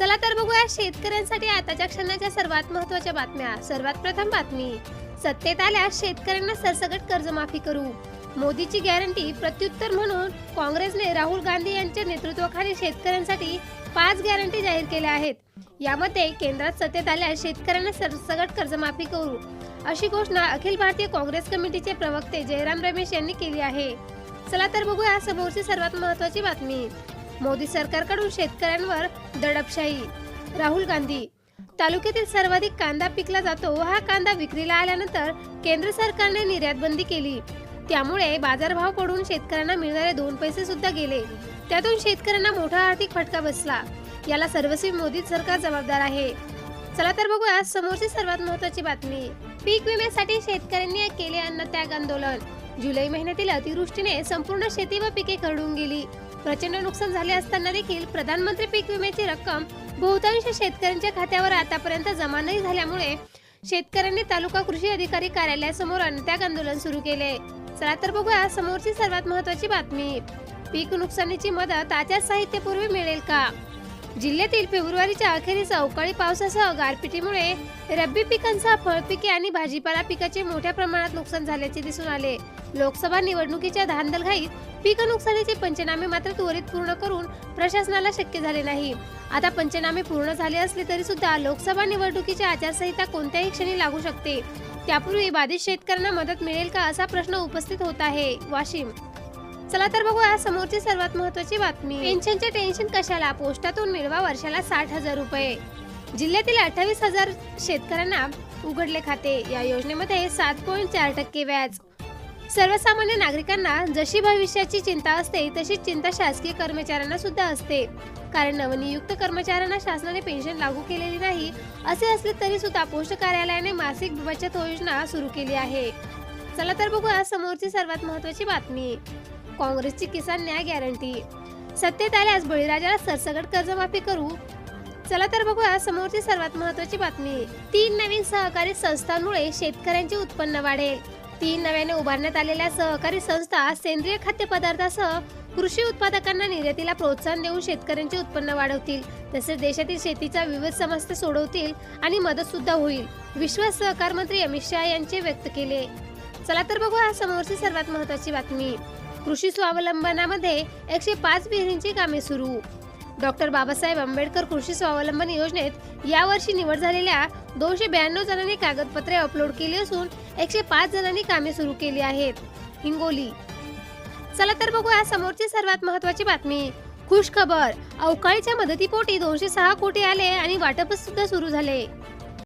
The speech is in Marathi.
चला तर बघूया शेतकऱ्यांसाठी आताच्या क्षणाच्या सर्वात महत्त्वाच्या बातम्या. सर्वात प्रथम बातमी. सत्तेत आल्यास शेतकऱ्यांना सरसकट कर्जमाफी करू. मोदीची गॅरंटी प्रत्युत्तर म्हणून काँग्रेसने राहुल गांधी यांच्या नेतृत्वाखाली शेतकऱ्यांसाठी पाच गॅरंटी जाहीर केल्या आहेत. यामध्ये केंद्रात सत्तेत आल्यास शेतकऱ्यांना सरसकट कर्जमाफी करू. अशी घोषणा अखिल भारतीय काँग्रेस कमिटीचे प्रवक्ते जयराम रमेश यांनी केली आहे. चला तर बघूया समोरची सर्वात महत्वाची बातमी. मोदी सरकारकडून शेतकऱ्यांवर दडपशाही. राहुल गांधी. तालुक्यातील सर्वाधिक कांदा पिकला जातो हा कांदा विक्रीला आल्यानंतर केंद्र सरकारने निर्यात बंदी केली. त्यामुळे बाजारभाव पडून शेतकऱ्यांना मिळणारे दोन पैसे सुद्धा गेले. त्यातून शेतकऱ्यांना मोठा आर्थिक फटका बसला. याला सर्वस्वी मोदी सरकार जबाबदार आहे. चला तर बघूया समोरची सर्वात महत्वाची बातमी. पीक विम्यासाठी शेतकऱ्यांनी केले अन्नत्याग आंदोलन. जुलै महिन्यातील अतिवृष्टीने संपूर्ण शेती व पिके खरडून गेली. प्रचंड नुकसान झाले असताना देखील प्रधानमंत्री पीक विम्याची रक्कम बहुतांश शेतकऱ्यांच्या खात्यावर आतापर्यंत जमा नाही झाल्यामुळे शेतकऱ्यांनी तालुका कृषी अधिकारी कार्यालयासमोर अनत्याग आंदोलन सुरू केले. चला तर बघूया समोरची सर्वात महत्वाची बातमी. पीक नुकसानीची मदत आचार साहित्यापूर्वी मिळेल का? जिल्ह्यातील फेब्रुवारीच्या अखेरीस अवकाळी पावसासह गारपिटीमुळे रब्बी पिकांसह फळपिके आणि भाजीपाला पिकाचे मोठ्या प्रमाणात नुकसान झाल्याचे दिसून आले. लोकसभा निवडणुकीच्या धांदलघाईत पीक नुकसानीचे पंचनामे मात्र त्वरित पूर्ण करून प्रशासनाला शक्य झाले नाही. आता पंचनामे पूर्ण झाले असले तरी सुद्धा लोकसभा निवडणुकीची आचारसंहिता कोणत्याही क्षणी लागू शकते. त्यापूर्वी बाधित शेतकऱ्यांना मदत मिळेल का असा प्रश्न उपस्थित होत आहे. वाशिम चला तर बघूया समोरची सर्वात महत्वाची बातमी. पेन्शनचे टेन्शन कशाला? पोस्टातून मिळवा वर्षाला साठ हजार रुपये. जिल्ह्यातील अठ्ठावीस हजार शेतकऱ्यांना उघडले खाते. या योजनेमध्ये सात पॉईंट चार टक्के व्याज. सर्वसामान्य नागरिकांना जशी भविष्याची चिंता असते तशीच चिंता शासकीय कर्मचाऱ्यांना सुद्धा असते. कारण नवनियुक्त कर्मचाऱ्यांना शासनाने पेन्शन लागू केलेली नाही असे असले तरी सुद्धा पोस्ट कार्यालयाने मासिक बचत योजना सुरू केली आहे. चला तर बघूया समोरची सर्वात महत्वाची बातमी. काँग्रेसची किसान न्याय गॅरंटी. सत्तेत आल्यास बळीराजाला सरसगट कर्जमाफी करू. चला तर बघूया समोरची सर्वात महत्वाची बातमी. तीन नवीन सहकारी संस्थांमुळे शेतकऱ्यांचे उत्पन्न वाढेल. तीन नव्याने उभारण्यात आलेल्या सहकारी संस्था सेंद्रिय खाद्यपदार्थासह कृषी उत्पादकांना निर्यातीला प्रोत्साहन देऊन शेतकऱ्यांचे उत्पन्न वाढवतील. तसेच देशातील शेतीचा विविध समस्या सोडवतील आणि मदत सुद्धा होईल विश्वास सहकार मंत्री अमित शहा यांचे व्यक्त केले. चला तर बघूया समोरची सर्वात महत्वाची बातमी. कृषी स्वावलंबनामध्ये एकशे पाच विहिरींची कामे सुरू. डॉक्टर बाबासाहेब आंबेडकर कृषी स्वावलंबन योजनेत यावर्षी निवड झालेल्या दोनशे ब्याण्णव जणांनी कागदपत्रे अपलोड केली असून एकशे पाच जणांनी कामे सुरू केली आहेत. हिंगोली. चला तर बघूया समोरची सर्वात महत्वाची बातमी. खुश खबर अवकाळीच्या मदतीपोटी दोनशे सहा कोटी आले आणि वाटप सुद्धा सुरू झाले.